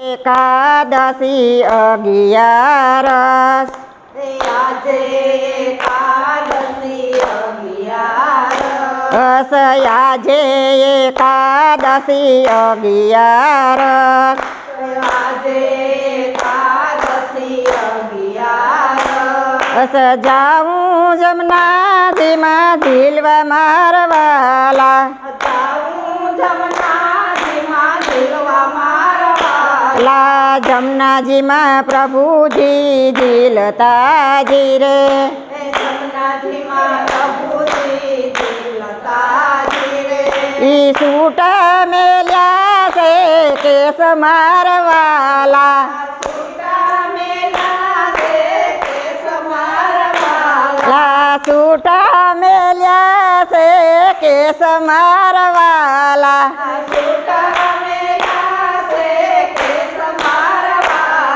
એકાદશી અગિયારસ આજે એકાદશી અગિયાર અસયાજે એકાદશી અગિયારસ આજે એકાદશી અગિયાર અસ જાઉં જમનાજીમાં ઝીલવા મારવાલા લા જમનાજીમાં પ્રભુજી ઝીલતાજી રે એ જમનાજીમાં પ્રભુજી ઝીલતાજી રે ઈ સૂટા મેલ્યા છે કેસ મારવાલા છૂટા મેલા રે કેસ મારવાલા લા સૂટા મેલ્યા છે કેસ મારવાલા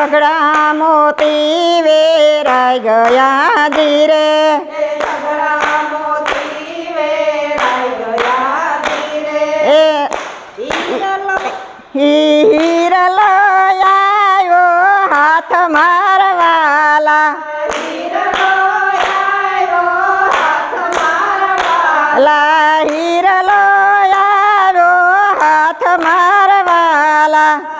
સગડા મોતી વેરાઈ ગયા ધીરે. હીર લયો હાથ મારવાલા. લા હીર લયો હાથ મારવાલા.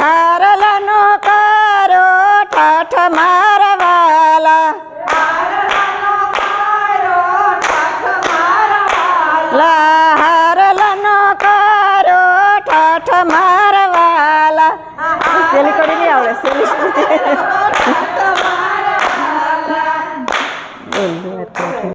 હારલાનો કારો ઠાઠ મારવાલા. લા હારલનો કરો ઠાઠ મારવાલા. આવડે